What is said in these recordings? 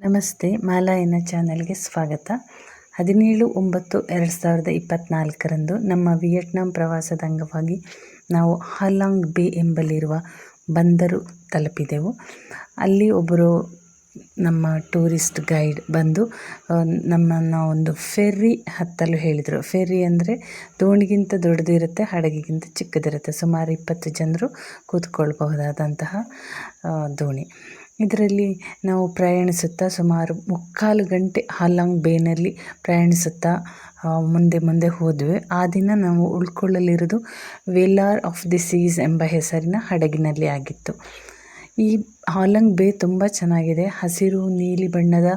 ನಮಸ್ತೆ ಮಾಲಾಯನ ಚಾನೆಲ್ಗೆ ಸ್ವಾಗತ. ಹದಿನೇಳು ಒಂಬತ್ತು ಎರಡು ಸಾವಿರದ ಇಪ್ಪತ್ತ್ನಾಲ್ಕರಂದು ನಮ್ಮ ವಿಯೆಟ್ನಾಂ ಪ್ರವಾಸದ ಅಂಗವಾಗಿ ನಾವು ಹಾಲಾಂಗ್ ಬೇ ಎಂಬಲ್ಲಿರುವ ಬಂದರು ತಲುಪಿದೆವು. ಅಲ್ಲಿ ಒಬ್ಬರು ನಮ್ಮ ಟೂರಿಸ್ಟ್ ಗೈಡ್ ಬಂದು ನಮ್ಮನ್ನು ಒಂದು ಫೆರ್ರಿ ಹತ್ತಲು ಹೇಳಿದರು. ಫೆರ್ರಿ ಅಂದರೆ ದೋಣಿಗಿಂತ ದೊಡ್ಡದಿರುತ್ತೆ ಹಡಗಿಗಿಂತ ಚಿಕ್ಕದಿರುತ್ತೆ. ಸುಮಾರು ಇಪ್ಪತ್ತು ಜನರು ಕೂತ್ಕೊಳ್ಬಹುದಾದಂತಹ ದೋಣಿ. ಇದರಲ್ಲಿ ನಾವು ಪ್ರಯಾಣಿಸುತ್ತಾ ಸುಮಾರು ಮುಕ್ಕಾಲು ಗಂಟೆ ಹಾಲಾಂಗ್ ಬೇನಲ್ಲಿ ಪ್ರಯಾಣಿಸುತ್ತಾ ಮುಂದೆ ಮುಂದೆ ಹೋದ್ವಿ. ಆ ದಿನ ನಾವು ಉಳ್ಕೊಳ್ಳಲಿರೋದು ವೇಲಾರ್ ಆಫ್ ದಿ ಸೀಸ್ ಎಂಬ ಹೆಸರಿನ ಹಡಗಿನಲ್ಲಿ ಆಗಿತ್ತು. ಈ ಹಾಲಂಗ್ ಬೇ ತುಂಬ ಚೆನ್ನಾಗಿದೆ. ಹಸಿರು, ನೀಲಿ ಬಣ್ಣದ,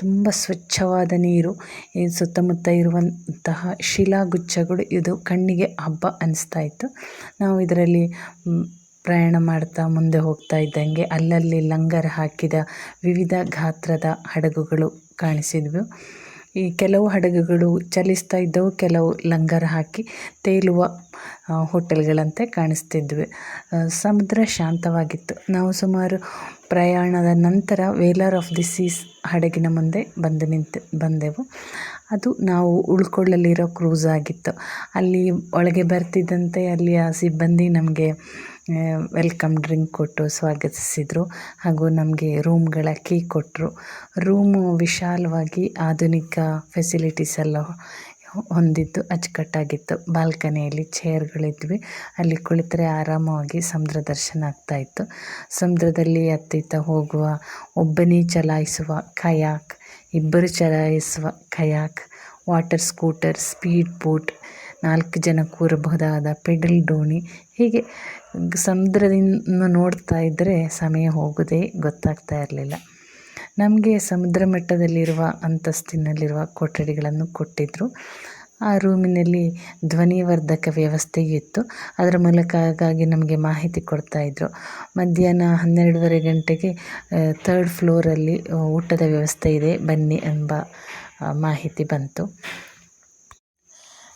ತುಂಬ ಸ್ವಚ್ಛವಾದ ನೀರು, ಈ ಸುತ್ತಮುತ್ತ ಇರುವಂತಹ ಶಿಲಾಗುಚ್ಛಗಳು, ಇದು ಕಣ್ಣಿಗೆ ಹಬ್ಬ ಅನಿಸ್ತಾ ಇತ್ತು. ನಾವು ಇದರಲ್ಲಿ ಪ್ರಯಾಣ ಮಾಡ್ತಾ ಮುಂದೆ ಹೋಗ್ತಾ ಇದ್ದಂಗೆ ಅಲ್ಲಲ್ಲಿ ಲಂಗರ್ ಹಾಕಿದ ವಿವಿಧ ಗಾತ್ರದ ಹಡಗುಗಳು ಕಾಣಿಸಿದ್ವು. ಈ ಕೆಲವು ಹಡಗುಗಳು ಚಲಿಸ್ತಾ ಇದ್ದವು, ಕೆಲವು ಲಂಗರ್ ಹಾಕಿ ತೇಲುವ ಹೋಟೆಲ್ಗಳಂತೆ ಕಾಣಿಸ್ತಿದ್ವಿ. ಸಮುದ್ರ ಶಾಂತವಾಗಿತ್ತು. ನಾವು ಸುಮಾರು ಪ್ರಯಾಣದ ನಂತರ ವೇಲರ್ ಆಫ್ ದಿ ಸೀಸ್ ಹಡಗಿನ ಮುಂದೆ ಬಂದು ನಿಂತು, ಬಂದೆವು. ಅದು ನಾವು ಉಳ್ಕೊಳ್ಳಲಿರೋ ಕ್ರೂಸ್ ಆಗಿತ್ತು. ಅಲ್ಲಿ ಒಳಗೆ ಬರ್ತಿದ್ದಂತೆ ಅಲ್ಲಿಯ ಸಿಬ್ಬಂದಿ ನಮಗೆ ವೆಲ್ಕಮ್ ಡ್ರಿಂಕ್ ಕೊಟ್ಟು ಸ್ವಾಗತಿಸಿದರು. ಹಾಗೂ ನಮಗೆ ರೂಮ್ಗಳ ಕೀ ಕೊಟ್ಟರು ರೂಮು ವಿಶಾಲವಾಗಿ ಆಧುನಿಕ ಫೆಸಿಲಿಟೀಸ್ ಎಲ್ಲ ಹೊಂದಿದ್ದು ಅಚ್ಚುಕಟ್ಟಾಗಿತ್ತು. ಬಾಲ್ಕನಿಯಲ್ಲಿ ಚೇರ್ಗಳಿದ್ವಿ ಅಲ್ಲಿ ಕುಳಿತರೆ ಆರಾಮವಾಗಿ ಸಮುದ್ರ ದರ್ಶನ ಆಗ್ತಾಯಿತ್ತು. ಸಮುದ್ರದಲ್ಲಿ ಅತ್ತಿತ್ತ ಹೋಗುವ, ಒಬ್ಬನೇ ಚಲಾಯಿಸುವ ಕಯಾಕ್ ಇಬ್ಬರು ಚಲಾಯಿಸುವ kayak water scooter speed boat ನಾಲ್ಕು ಜನ ಕೂರಬಹುದಾದ ಪೆಡಲ್ ದೋಣಿ. ಹೀಗೆ ಸಮುದ್ರದಿಂದ ನೋಡ್ತಾ ಇದ್ದರೆ ಸಮಯ ಹೋಗೋದೇ ಗೊತ್ತಾಗ್ತಾ ಇರಲಿಲ್ಲ. ನಮಗೆ ಸಮುದ್ರ ಮಟ್ಟದಲ್ಲಿರುವ ಅಂತಸ್ತಿನಲ್ಲಿರುವ ಕೊಠಡಿಗಳನ್ನು ಕೊಟ್ಟಿದ್ದರು ಆ ರೂಮಿನಲ್ಲಿ ಧ್ವನಿವರ್ಧಕ ವ್ಯವಸ್ಥೆ ಇತ್ತು. ಅದರ ಮೂಲಕ ಹಾಗಾಗಿ ನಮಗೆ ಮಾಹಿತಿ ಕೊಡ್ತಾಯಿದ್ರು ಮಧ್ಯಾಹ್ನ ಹನ್ನೆರಡೂವರೆ ಗಂಟೆಗೆ ಥರ್ಡ್ ಫ್ಲೋರಲ್ಲಿ ಊಟದ ವ್ಯವಸ್ಥೆ ಇದೆ. ಬನ್ನಿ ಎಂಬ ಮಾಹಿತಿ ಬಂತು.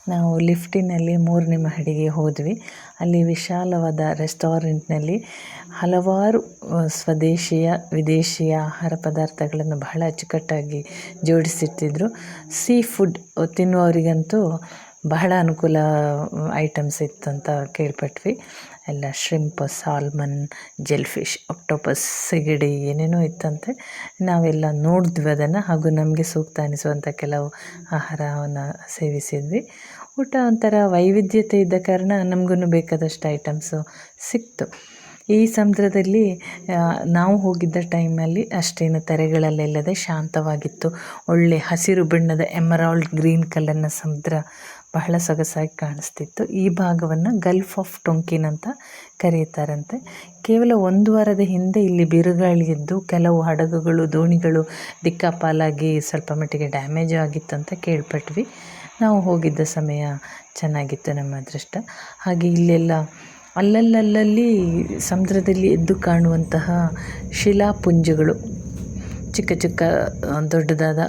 ನಾವು ಲಿಫ್ಟಿನಲ್ಲಿ ಮೂರನೇ ಮಹಡಿಗೆ ಹೋದ್ವಿ. ಅಲ್ಲಿ ವಿಶಾಲವಾದ ರೆಸ್ಟೋರೆಂಟ್ನಲ್ಲಿ ಹಲವಾರು ಸ್ವದೇಶಿಯ, ವಿದೇಶಿಯ ಆಹಾರ ಪದಾರ್ಥಗಳನ್ನು ಬಹಳ ಅಚ್ಚುಕಟ್ಟಾಗಿ ಜೋಡಿಸಿಟ್ಟಿದ್ರು. ಸೀ ಫುಡ್ ತಿನ್ನುವವರಿಗಂತೂ ಬಹಳ ಅನುಕೂಲ ಐಟಮ್ಸ್ ಇತ್ತಂತ ಕೇಳ್ಪಟ್ವಿ. ಎಲ್ಲ shrimp, salmon jellyfish octopus, ಸಿಗಡಿ ಏನೇನೋ ಇತ್ತಂತೆ. ನಾವೆಲ್ಲ ನೋಡಿದ್ವಿ ಅದನ್ನು ಹಾಗೂ ನಮಗೆ ಸೂಕ್ತ ಅನಿಸುವಂಥ ಕೆಲವು ಆಹಾರವನ್ನು ಸೇವಿಸಿದ್ವಿ. ಊಟ ಒಂಥರ ವೈವಿಧ್ಯತೆ ಇದ್ದ ಕಾರಣ ನಮಗೂ ಬೇಕಾದಷ್ಟು ಐಟಮ್ಸು ಸಿಕ್ತು. ಈ ಸಮುದ್ರದಲ್ಲಿ ನಾವು ಹೋಗಿದ್ದ ಟೈಮಲ್ಲಿ ಅಷ್ಟೇನು ತೆರೆಗಳಲ್ಲಿಲ್ಲದೆ ಶಾಂತವಾಗಿತ್ತು. ಒಳ್ಳೆ ಹಸಿರು ಬಣ್ಣದ ಎಮರಾಲ್ಡ್ ಗ್ರೀನ್ ಕಲರ್ನ ಸಮುದ್ರ ಬಹಳ ಸೊಗಸಾಗಿ ಕಾಣಿಸ್ತಿತ್ತು. ಈ ಭಾಗವನ್ನು ಗಲ್ಫ್ ಆಫ್ ಟೊಂಕಿನ್ ಅಂತ ಕರೆಯುತ್ತಾರಂತೆ. ಕೇವಲ ಒಂದು ವಾರದ ಹಿಂದೆ ಇಲ್ಲಿ ಬಿರುಗಾಳಿ ಎದ್ದು ಕೆಲವು ಹಡಗುಗಳು, ದೋಣಿಗಳು ದಿಕ್ಕಾಪಾಲಾಗಿ ಸ್ವಲ್ಪ ಮಟ್ಟಿಗೆ ಡ್ಯಾಮೇಜ್ ಆಗಿತ್ತು ಅಂತ ಕೇಳ್ಪಟ್ವಿ. ನಾವು ಹೋಗಿದ್ದ ಸಮಯ ಚೆನ್ನಾಗಿತ್ತು ನಮ್ಮ ಅದೃಷ್ಟ. ಹಾಗೆ ಇಲ್ಲೆಲ್ಲ ಅಲ್ಲಲ್ಲಲ್ಲಿ ಸಮುದ್ರದಲ್ಲಿ ಎದ್ದು ಕಾಣುವಂತಹ ಶಿಲಾಪುಂಜಗಳು, ಚಿಕ್ಕ ಚಿಕ್ಕ ದೊಡ್ಡದಾದ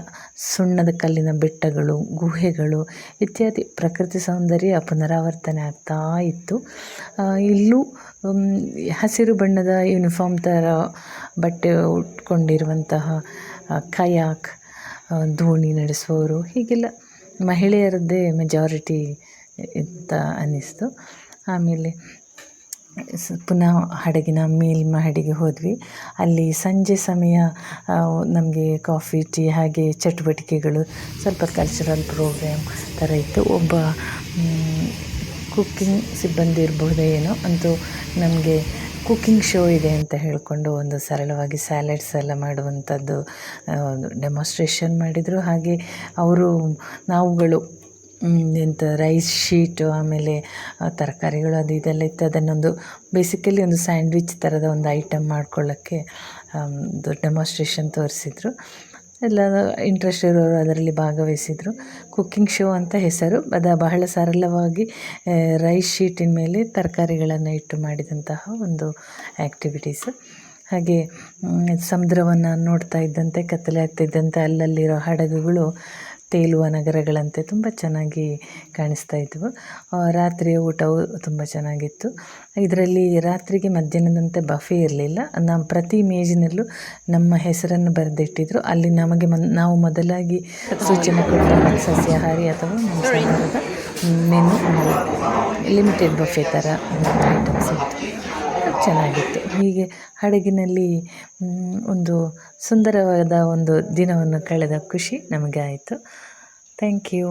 ಸುಣ್ಣದ ಕಲ್ಲಿನ ಬೆಟ್ಟಗಳು, ಗುಹೆಗಳು ಇತ್ಯಾದಿ ಪ್ರಕೃತಿ ಸೌಂದರ್ಯ ಪುನರಾವರ್ತನೆ ಆಗ್ತಾ ಇತ್ತು. ಇಲ್ಲೂ ಹಸಿರು ಬಣ್ಣದ ಯೂನಿಫಾರ್ಮ್ ಥರ ಬಟ್ಟೆ ಉಟ್ಕೊಂಡಿರುವಂತಹ ಕಯಾಕ್ ದೋಣಿ ನಡೆಸುವವರು ಹೀಗೆಲ್ಲ ಮಹಿಳೆಯರದ್ದೇ ಮೆಜಾರಿಟಿ ಅಂತ ಅನ್ನಿಸ್ತು. ಆಮೇಲೆ ಪುನಃ ಹಡಗಿನ ಮೇಲ್ಮಹಡಿಗೆ ಹೋದ್ವಿ. ಅಲ್ಲಿ ಸಂಜೆ ಸಮಯ ನಮಗೆ ಕಾಫಿ ಟೀ ಹಾಗೆ ಚಟುವಟಿಕೆಗಳು, ಸ್ವಲ್ಪ ಕಲ್ಚರಲ್ ಪ್ರೋಗ್ರಾಮ್ ಥರ ಇತ್ತು. ಒಬ್ಬ ಕುಕ್ಕಿಂಗ್ ಸಿಬ್ಬಂದಿ ಇರಬಹುದೇ ಏನೋ ಅಂತೂ ನಮಗೆ ಕುಕ್ಕಿಂಗ್ ಶೋ ಇದೆ ಅಂತ ಹೇಳಿಕೊಂಡು ಒಂದು ಸರಳವಾಗಿ ಸ್ಯಾಲೆಡ್ಸ್ ಎಲ್ಲ ಮಾಡುವಂಥದ್ದು ಡೆಮಾನ್ಸ್ಟ್ರೇಷನ್ ಮಾಡಿದರು. ಹಾಗೆ ಅವರು, ನಾವುಗಳು ಎಂಥ ರೈಸ್ ಶೀಟು ಆಮೇಲೆ ತರಕಾರಿಗಳು ಅದು ಇದೆಲ್ಲ ಇತ್ತು. ಅದನ್ನೊಂದು ಬೇಸಿಕಲಿ ಒಂದು ಸ್ಯಾಂಡ್ವಿಚ್ ಥರದ ಒಂದು ಐಟಮ್ ಮಾಡ್ಕೊಳ್ಳೋಕ್ಕೆ ಡೆಮಾನ್ಸ್ಟ್ರೇಷನ್ ತೋರಿಸಿದ್ರು. ಎಲ್ಲ ಇಂಟ್ರೆಸ್ಟ್ ಇರೋರು ಅದರಲ್ಲಿ ಭಾಗವಹಿಸಿದರು. ಕುಕ್ಕಿಂಗ್ ಶೋ ಅಂತ ಹೆಸರು. ಅದು ಬಹಳ ಸರಳವಾಗಿ ರೈಸ್ ಶೀಟಿನ ಮೇಲೆ ತರಕಾರಿಗಳನ್ನು ಇಟ್ಟು ಮಾಡಿದಂತಹ ಒಂದು ಆ್ಯಕ್ಟಿವಿಟೀಸು ಹಾಗೆ ಸಮುದ್ರವನ್ನು ನೋಡ್ತಾ ಇದ್ದಂತೆ, ಕತ್ತಲೆ ಆಗ್ತಿದ್ದಂತೆ ಅಲ್ಲಲ್ಲಿರೋ ಹಡಗುಗಳು ತೇಲುವ ನಗರಗಳಂತೆ ತುಂಬ ಚೆನ್ನಾಗಿ ಕಾಣಿಸ್ತಾ ಇದ್ವು. ರಾತ್ರಿಯ ಊಟವು ತುಂಬ ಚೆನ್ನಾಗಿತ್ತು. ಇದರಲ್ಲಿ ರಾತ್ರಿಗೆ ಮಧ್ಯಾಹ್ನದಂತೆ ಬಫೆ ಇರಲಿಲ್ಲ. ನಮ್ಮ ಪ್ರತಿ ಮೇಜಿನಲ್ಲೂ ನಮ್ಮ ಹೆಸರನ್ನು ಬರೆದಿಟ್ಟಿದ್ರು. ಅಲ್ಲಿ ನಮಗೆ ನಾವು ಮೊದಲಾಗಿ ಸೂಚನೆ ಕೊಟ್ಟ ಸಸ್ಯಾಹಾರಿ ಅಥವಾ ಮಾಂಸಾಹಾರದ ಮೆನು ಲಿಮಿಟೆಡ್ ಬಫೆ ಥರ ಐಟಮ್ಸ್ ಇತ್ತು. ಚೆನ್ನಾಗಿತ್ತು. ಹೀಗೆ ಹಡಗಿನಲ್ಲಿ ಒಂದು ಸುಂದರವಾದ ಒಂದು ದಿನವನ್ನು ಕಳೆದ ಖುಷಿ ನಮಗೆ ಆಯಿತು ಥ್ಯಾಂಕ್ ಯು.